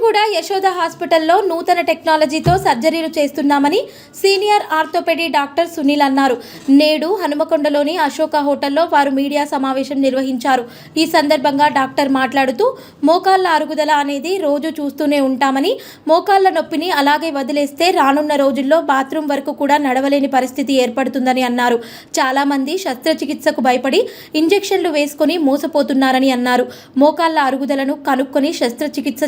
కాచిగూడ యశోద హాస్పిటల్లో నూతన టెక్నాలజీతో సర్జరీలు చేస్తున్నామని సీనియర్ ఆర్థోపెడీ డాక్టర్ సునీల్ అన్నారు. నేడు హనుమకొండలోని అశోక హోటల్లో వారు మీడియా సమావేశం నిర్వహించారు. ఈ సందర్భంగా డాక్టర్ మాట్లాడుతూ మోకాళ్ళ అరుగుదల అనేది రోజు చూస్తూనే ఉంటామని మోకాళ్ళ నొప్పిని అలాగే వదిలేస్తే రానున్న రోజుల్లో బాత్రూమ్ వరకు కూడా నడవలేని పరిస్థితి ఏర్పడుతుందని అన్నారు. చాలా మంది శస్త్రచికిత్సకు భయపడి ఇంజెక్షన్లు వేసుకొని మోసపోతున్నారని అన్నారు. మోకాళ్ళ అరుగుదలను కనుక్కొని శస్త్రచికిత్స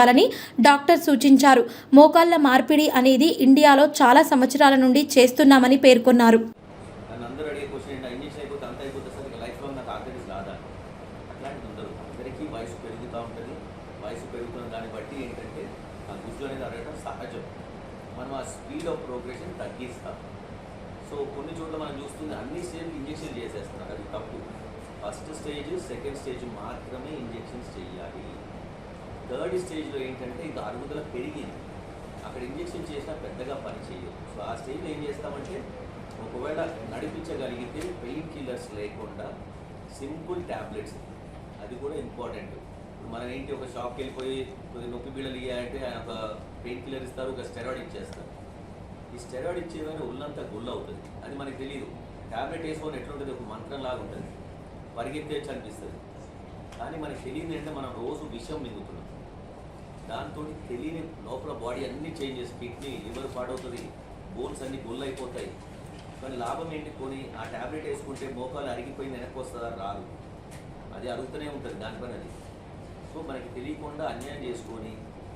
తీసుకోవాలని డాక్టర్ సూచించారు. మోకాళ్ళ మార్పిడి అనేది ఇండియాలో చాలా సంవత్సరాల నుండి చేస్తున్నామని పేర్కొన్నారు. మనం ఆ స్పీడ్ ఆఫ్ ప్రోగ్రెషన్ తగ్గిస్తాం. సో కొన్ని చోట్ల మనం చూస్తుంది అన్ని స్టేజ్లు ఇంజెక్షన్ చేసేస్తున్నారు. అది తప్పు. ఫస్ట్ స్టేజ్ సెకండ్ స్టేజ్ మాత్రమే ఇంజెక్షన్స్ చేయాలి. థర్డ్ స్టేజ్లో ఏంటంటే ఇంకా అరుగుదల పెరిగింది. అక్కడ ఇంజెక్షన్ చేసినా పెద్దగా పని చేయదు సో ఆ స్టేజ్లో ఏం చేస్తామంటే ఒకవేళ నడిపించగలిగితే పెయిన్ కిల్లర్స్ లేకుండా సింపుల్ ట్యాబ్లెట్స్ అది కూడా ఇంపార్టెంట్. ఇప్పుడు మనం ఏంటి ఒక షాప్కి వెళ్ళిపోయి కొద్ది నొప్పి బిళ్ళలు ఇవ్వాలంటే ఆయన ఒక పెయిన్ కిల్లర్ ఇస్తారు ఒక స్టెరాయిడ్ ఇచ్చేస్తారు. ఈ స్టెరాయిడ్ ఇచ్చేవైనా ఒళ్ళంతా గుళ్ళు అవుతుంది అది మనకు తెలియదు ట్యాబ్లెట్ వేసుకొని ఎట్లుంటుంది? ఒక మంత్రం లాగా ఉంటుంది. పరిగెత్తేచ్చు అనిపిస్తుంది. కానీ మనకి తెలియదు అంటే మనం రోజు విషయం మింగుతున్నాం. దాంతో తెలియని లోపల బాడీ అన్నీ చేంజ్ చేసి కిడ్నీ లివర్ పాడవుతుంది. బోన్స్ అన్నీ గుళ్ళు అయిపోతాయి కానీ లాభం ఏంటి? కొని ఆ ట్యాబ్లెట్ వేసుకుంటే మోకాలు అరిగిపోయి వెనక్కి వస్తుందా? రాదు. అది అరుగుతూనే ఉంటుంది దానిపైన అది. సో మనకి తెలియకుండా అన్యాయం చేసుకొని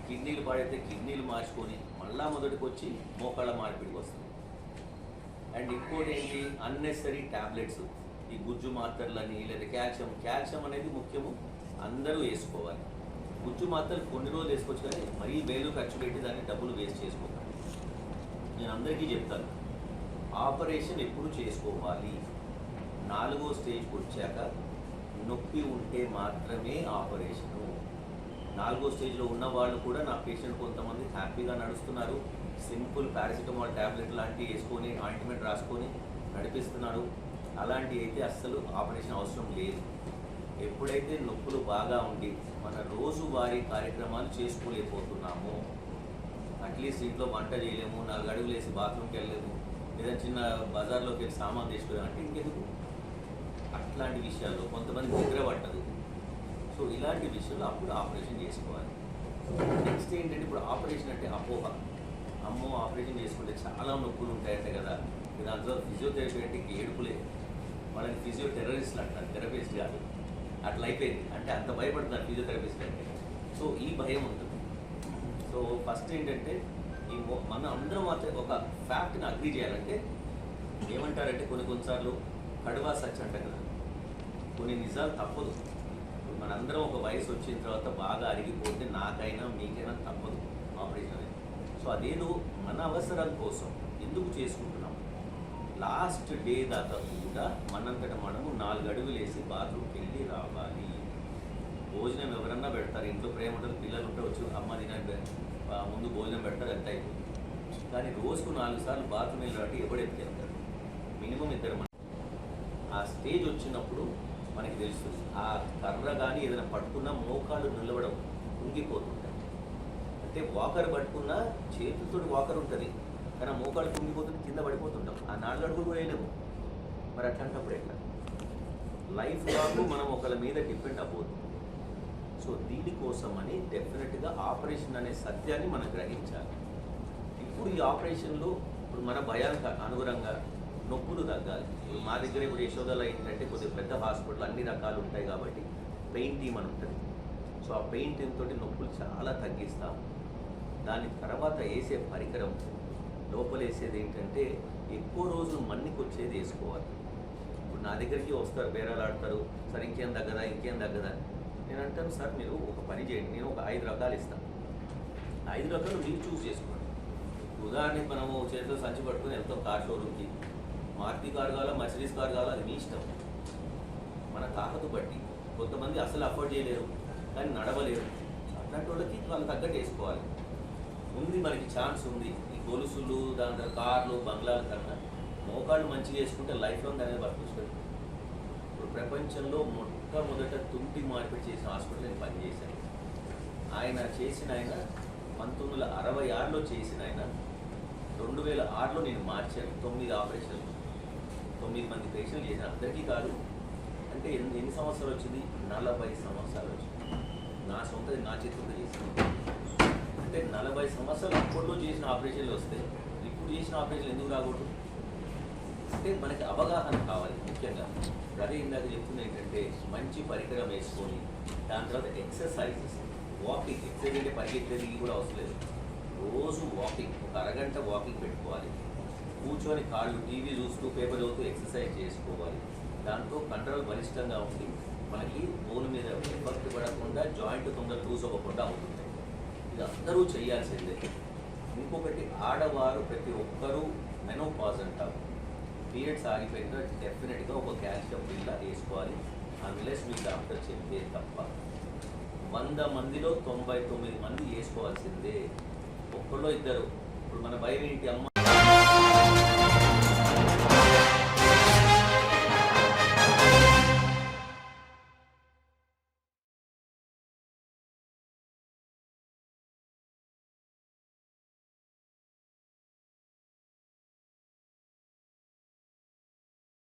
కిడ్నీలు పాడైతే కిడ్నీలు మార్చుకొని మళ్ళా మొదటికి వచ్చి మోకాళ్ళ మార్పిడికి వస్తుంది. అండ్ ఇంకోటి ఏంటి? అన్నెసరీ ట్యాబ్లెట్స్ ఈ గుజ్జు మాత్రలని లేదా కాల్షియం కాల్షియం అనేది ముఖ్యము. అందరూ వేసుకోవాలి. గుజ్జు మాత్రం కొన్ని రోజులు వేసుకోవచ్చు కానీ మరీ వేలు ఖర్చు పెట్టి దాన్ని డబ్బులు వేస్ట్ చేసుకోకండి నేను అందరికీ చెప్తాను. ఆపరేషన్ ఎప్పుడు చేసుకోవాలి? నాలుగో స్టేజ్కి వచ్చాక నొప్పి ఉంటే మాత్రమే ఆపరేషను. నాలుగో స్టేజ్లో ఉన్న వాళ్ళు కూడా నా పేషెంట్ కొంతమంది హ్యాపీగా నడుస్తున్నారు. సింపుల్ పారాసిటమాల్ ట్యాబ్లెట్ లాంటివి వేసుకొని ఆయింట్మెంట్ రాసుకొని నడిపిస్తున్నారు. అలాంటివి అయితే అస్సలు ఆపరేషన్ అవసరం లేదు. ఎప్పుడైతే నొప్పులు బాగా ఉండి మన రోజువారీ కార్యక్రమాలు చేసుకోలేకపోతున్నామో అట్లీస్ట్ ఇంట్లో వంట చేయలేము నాలుగు అడుగులు వేసి బాత్రూమ్కి వెళ్ళలేము లేదా చిన్న బజార్లోకి వెళ్ళి సామాన్ తీసుకురాము అంటే ఇంకెందుకు? అట్లాంటి విషయాల్లో కొంతమంది నిద్ర పట్టదు. సో ఇలాంటి విషయంలో అప్పుడు ఆపరేషన్ చేసుకోవాలి. నెక్స్ట్ ఏంటంటే ఇప్పుడు ఆపరేషన్ అంటే అపోహ. అమ్మో ఆపరేషన్ చేసుకుంటే చాలా నొప్పులు ఉంటాయంటే కదా. దాంట్లో ఫిజియోథెరపీ అంటే ఏడుపులే. వాళ్ళని ఫిజియో అంటారు థెరపిస్ట్ కాదు అట్లా అయిపోయింది. అంటే అంత భయపడుతున్నారు ఫిజియోథెరపిస్ట్ అంటే సో ఈ భయం ఉంటుంది. సో ఫస్ట్ ఏంటంటే ఈ మన అందరం మాత్రం ఒక ఫ్యాక్ట్ని అగ్రి చేయాలంటే ఏమంటారంటే కొన్ని కొన్నిసార్లు కడువా సచ్ అంట కదా. కొన్ని నిజాలు తప్పదు. మనందరం ఒక వయసు వచ్చిన తర్వాత బాగా అరిగిపోతే నాకైనా మీకైనా తప్పదు ఆపరేషన్ అనేది. సో అదేదో మన అవసరం కోసం ఎందుకు చేసుకుంటున్నాం? లాస్ట్ డే దాకా కూడా మనంతట మనము నాలుగు అడుగులు వేసి బాత్రూమ్కి వెళ్ళి రావాలి. భోజనం ఎవరన్నా పెడతారు. ఇంట్లో ప్రేమ ఉంటుంది పిల్లలు ఉంటే వచ్చి అమ్మ తినండి ముందు భోజనం పెడతారు ఎంత అయిపోతుంది. కానీ రోజుకు నాలుగు సార్లు బాత్రూమ్ వెళ్ళి ఎవడు ఎత్తుకెళ్తారు మినిమం ఇద్దరు మనం ఆ స్టేజ్ వచ్చినప్పుడు మనకి తెలుస్తుంది. ఆ కర్ర కానీ ఏదైనా పట్టుకున్నా మోకాలు నిలవడం కుంగిపోతుంటాయి. అంటే వాకర్ పట్టుకున్నా చేతులతో వాకర్ ఉంటుంది. కానీ ఆ మోకాలు కుంగిపోతుంది కింద పడిపోతుంటాం. ఆ నాలుగు అడుగులు కూడా వేయలేము. మరి అట్లాంటప్పుడు ఎట్లా? లైఫ్ లాంగ్ మనం ఒకళ్ళ మీద డిపెండ్ అవ్వద్దు సో దీనికోసం అని డెఫినెట్గా ఆపరేషన్ అనే సత్యాన్ని మనం గ్రహించాలి. ఇప్పుడు ఈ ఆపరేషన్లో ఇప్పుడు మన భయానికి అనుగుణంగా నొప్పులు తగ్గాలి. ఇప్పుడు మా దగ్గర ఇప్పుడు యశోదలో ఏంటంటే కొద్దిగా పెద్ద హాస్పిటల్ అన్ని రకాలు ఉంటాయి కాబట్టి పెయిన్ టీమ్ అని ఉంటుంది. సో ఆ పెయిన్ టీమ్ తోటి నొప్పులు చాలా తగ్గిస్తాం దాని తర్వాత వేసే పరికరం లోపలేసేది ఏంటంటే ఎక్కువ రోజులు మన్నికి వచ్చేది వేసుకోవాలి. ఇప్పుడు నా దగ్గరికి వస్తారు బేరాలాడతారు సార్ ఇంకేం తగ్గదా ఇంకేం తగ్గదా? నేను అంటాను సార్ మీరు ఒక పని చేయండి నేను ఒక ఐదు రకాలు ఇస్తాను. ఐదు రకాలు మీరు చూస్ చేసుకోండి. ఉదాహరణకి మనము చేతిలో సంచి పట్టుకుని వెళ్తాం కార్ షోరూమ్కి మార్తి కార్ కావాలా మర్సిడీస్ కార్ కావాలా అది మీ ఇష్టం. మన తాకతు బట్టి కొంతమంది అసలు అఫోర్డ్ చేయలేరు కానీ నడవలేరు. అట్లాంటి వాళ్ళకి వాళ్ళు తగ్గట్టు వేసుకోవాలి. ఉంది మనకి ఛాన్స్ ఉంది. గొలుసులు దాని దగ్గర కార్లు బంగ్లాల కన్నా మోకాళ్ళు మంచిగా చేసుకుంటే లైఫ్ లాంగ్ అనేది బతుకుతుంది ఇప్పుడు ప్రపంచంలో మొట్టమొదట తుంటి మార్పిడి చేసిన హాస్పిటల్ నేను పనిచేశాను ఆయన చేసిన ఆయన పంతొమ్మిది వందల అరవై ఆరులో చేసిన ఆయన రెండు వేల ఆరులో నేను మార్చాను. తొమ్మిది ఆపరేషన్లు తొమ్మిది మంది పేషెంట్లు చేసిన అందరికీ కాదు అంటే ఎన్ని ఎన్ని సంవత్సరాలు వచ్చింది? నలభై సంవత్సరాలు వచ్చింది. నా సొంత నా చేతులతో చేసిన అంటే నలభై సంవత్సరాలు అప్పట్లో చేసిన ఆపరేషన్లు వస్తే ఇప్పుడు చేసిన ఆపరేషన్లు ఎందుకు రాకూడదు? అంటే మనకి అవగాహన కావాలి ముఖ్యంగా. అదే ఇందాక చెప్తుంది ఏంటంటే మంచి పరికరం వేసుకొని దాని తర్వాత ఎక్సర్సైజెస్ వాకింగ్. ఎక్సర్సైజ్ అంటే పరిగెత్తేది కూడా అవసరం లేదు. రోజు వాకింగ్ ఒక అరగంట వాకింగ్ పెట్టుకోవాలి. కూర్చొని కాళ్ళు టీవీ చూస్తూ పేపర్ చదువుతూ ఎక్సర్సైజ్ చేసుకోవాలి. దాంతో కంట్రోల్ బలిష్టంగా ఉండి మనకి బోన్ మీద ఎఫెక్ట్ పడకుండా జాయింట్ తొందర లూజ్ అవ్వకుండా అవుతుంది. ఇది అందరూ చేయాల్సిందే. ఇంకొకటి ఆడవారు ప్రతి ఒక్కరూ మెనోపాజ్ అంటారు. పీరియడ్స్ ఆగిపోయిన డెఫినెట్గా ఒక క్యాల్షియం పిల్ల వేసుకోవాలి. అన్లెస్ మీ డాక్టర్ చెప్తే తప్ప. వంద మందిలో తొంభై తొమ్మిది మంది వేసుకోవాల్సిందే. ఒక్కళ్ళో ఇద్దరు. ఇప్పుడు మన భయం ఏంటి అమ్మ